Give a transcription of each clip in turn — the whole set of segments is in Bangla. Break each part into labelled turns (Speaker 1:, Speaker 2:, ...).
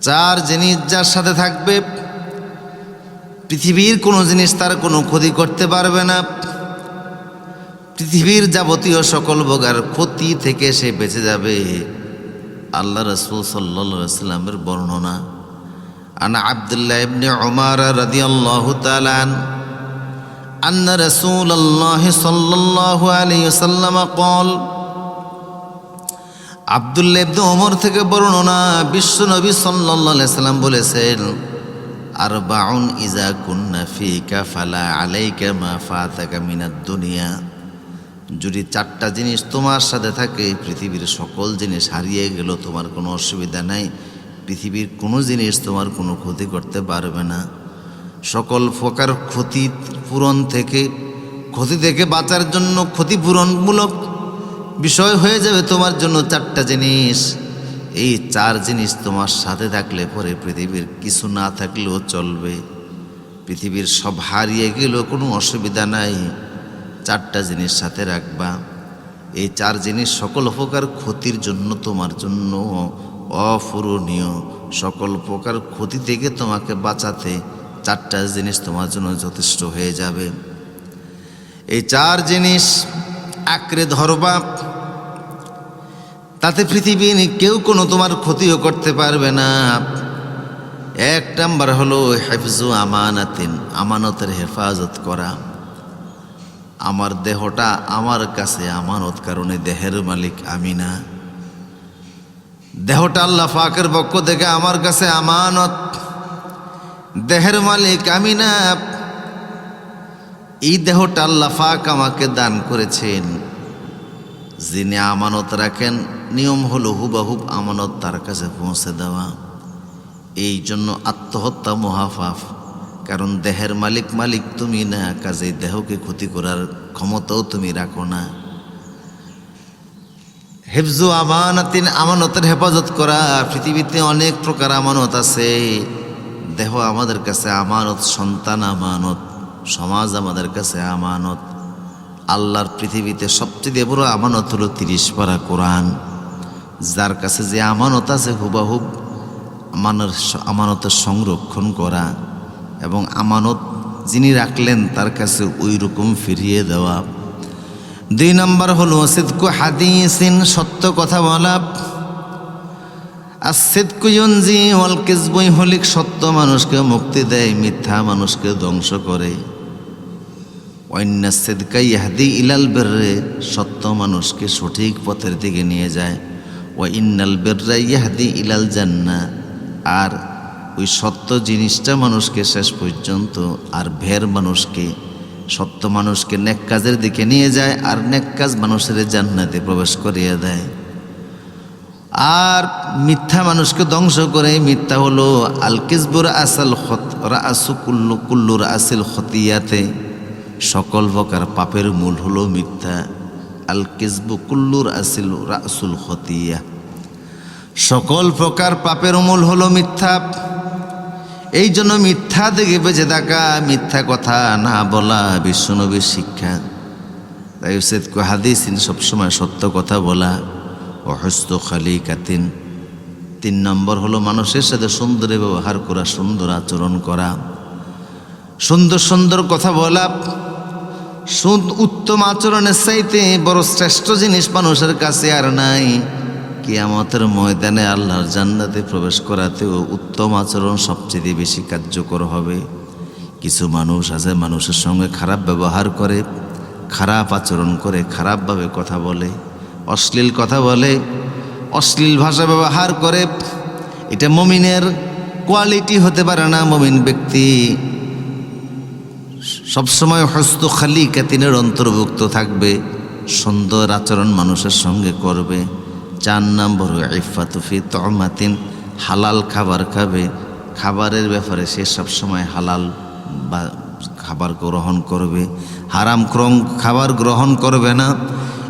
Speaker 1: চার জিনিস যার সাথে থাকবে পৃথিবীর কোনো জিনিস তার কোনো ক্ষতি করতে পারবে না পৃথিবীর যাবতীয় সকল প্রকার ক্ষতি থেকে সে বেঁচে যাবে আল্লাহ রসুল সাল্লামের বর্ণনা আনা আবদুল্লাহ ইবনে উমার রাদিয়াল্লাহু তাআলা আন أن رسول الله صلى الله عليه وسلم قال আবদুল্লাহ ইবনে ওমর থেকে বর্ণনা বিশ্ব নবী সাল্লাম বলেছেন আর বাউন ইজা কুন্না ফিকা ফালা আলাইকা মা ফাতাকা দুনিয়া। যদি চারটা জিনিস তোমার সাথে থাকে, পৃথিবীর সকল জিনিস হারিয়ে গেল তোমার কোনো অসুবিধা নাই। পৃথিবীর কোনো জিনিস তোমার কোনো ক্ষতি করতে পারবে না। সকল প্রকার ক্ষতি পূরণ থেকে, ক্ষতি থেকে বাঁচার জন্য ক্ষতিপূরণমূলক বিষয় হয়ে যাবে তোমার জন্য চারটা জিনিস। এই চার জিনিস তোমার সাথে থাকলে পরে পৃথিবীর কিছু না থাকলেও চলবে। পৃথিবীর সব হারিয়ে গেলেও কোনো অসুবিধা নাই। চারটা জিনিস সাথে রাখবা। এই চার জিনিস সকল প্রকার ক্ষতির জন্য তোমার জন্য অপূরণীয়। সকল প্রকার ক্ষতি থেকে তোমাকে বাঁচাতে চারটা জিনিস তোমার জন্য যথেষ্ট হয়ে যাবে। এই চার জিনিস আঁকড়ে ধরবা। তাতে পৃথিবীর কেউ কোনো তোমার ক্ষতিও করতে পারবে না। এক নাম্বার হলো, হেফজু আমানাতিন, আমানতের হেফাজত করা। আমার দেহটা আমার কাছে আমানত, কারণে দেহের মালিক আমি না। দেহটা আল্লাহ ফাকের পক্ষ থেকে আমার কাছে আমানত। দেহের মালিক আমি না। এই দেহটা আল্লাহ ফাক আমাকে দান করেছেন। যিনি আমানত রাখেন নিয়ম হলো হুবাহুব আমানত তার কাছে পৌঁছে দেওয়া। এই জন্য আত্মহত্যা মহাফাফ, কারণ দেহের মালিক মালিক তুমি না কাজে দেহকে ক্ষতি করার ক্ষমতাও তুমি রাখো না। হেফজু আমানাতিন আমানতের হেফাজত করা, পৃথিবীতে অনেক প্রকার আমানত আছে। দেহ আমাদের কাছে আমানত, সন্তান আমানত, সমাজ আমাদের কাছে আমানত। আল্লাহর পৃথিবীতে সবচেয়ে বড় আমানত হলো তিরিশ পারা কোরআন। যার কাছে যে আমানত আছে হুবাহুব আমানত আমানতের সংরক্ষণ করা এবং আমানত যিনি রাখলেন তার কাছে ওই রকম ফিরিয়ে দেওয়া। দুই নম্বর হল, সিদকু হাদিসিন সত্য কথা বলা। আর সিদকু ইউনজি ওয়াল কিসবই হলিক সত্য মানুষকে মুক্তি দেয়, মিথ্যা মানুষকে ধ্বংস করে। অন্য সিদকা ইহাদি ইলাল বেররে, সত্য মানুষকে সঠিক পথের দিকে নিয়ে যায়। ও ইন্নাল বেররা ইলাল জান্না। আর ওই সত্য জিনিসটা মানুষকে শেষ পর্যন্ত আর ভের মানুষকে, সত্য মানুষকে নেক কাজের দিকে নিয়ে যায় আর নেক কাজ মানুষের জান্নাতে প্রবেশ করিয়ে দেয়। আর মিথ্যা মানুষকে ধ্বংস করে, মিথ্যা হলো আল কিসবুর আসল আসু কুল্লু কুল্লুর আসিল খতিয়াতে। সকল প্রকার পাপের মূল হলো মিথ্যা। আল কিসবু কুল্লুর আসিল রাসুল খতিয়া সকল প্রকার পাপের মূল হলো মিথ্যা। এই জন্য মিথ্যা থেকে বেঁচে থাকা, মিথ্যা কথা না বলা বিশ্বনবীর শিক্ষা। তাই সেদ হাদিস সবসময় সত্য কথা বলা, অহস্ত খালি কাতিন তিন নম্বর হলো মানুষের সাথে সুন্দর ব্যবহার করা, সুন্দর আচরণ করা। সুন্দর সুন্দর কথা বলা উত্তম আচরণের চাইতে বড় শ্রেষ্ঠ জিনিস মানুষের কাছে আর নাই। কিয়ামতের ময়দানে আল্লাহর জান্নাতে প্রবেশ করাতেও উত্তম আচরণ সবচেয়ে বেশি কার্যকর হবে। কিছু মানুষ আছে, মানুষের সঙ্গে খারাপ ব্যবহার করে, খারাপ আচরণ করে, খারাপভাবে কথা বলে, অশ্লীল কথা বলে, অশ্লীল ভাষা ব্যবহার করে। এটা মমিনের কোয়ালিটি হতে পারে না, মমিন ব্যক্তি। সবসময় হস্ত খালি কাতিনের অন্তর্ভুক্ত থাকবে, সুন্দর আচরণ মানুষের সঙ্গে করবে। চার নম্বর ইফাতুফি তমাতিন, হালাল খাবার খাবে। খাবারের ব্যাপারে সে সবসময় হালাল বা খাবার গ্রহণ করবে। হারাম ক্রম খাবার গ্রহণ করবে না।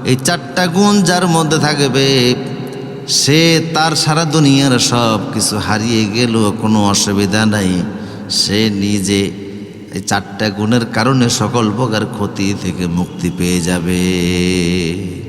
Speaker 1: এই চারটা গুণ যার মধ্যে থাকবে, সে তার সারা দুনিয়ার সব কিছু হারিয়ে গেলেও কোনো অসুবিধা নাই। সে নিজে এই চারটা গুণের কারণে সকল প্রকার ক্ষতি থেকে মুক্তি পেয়ে যাবে।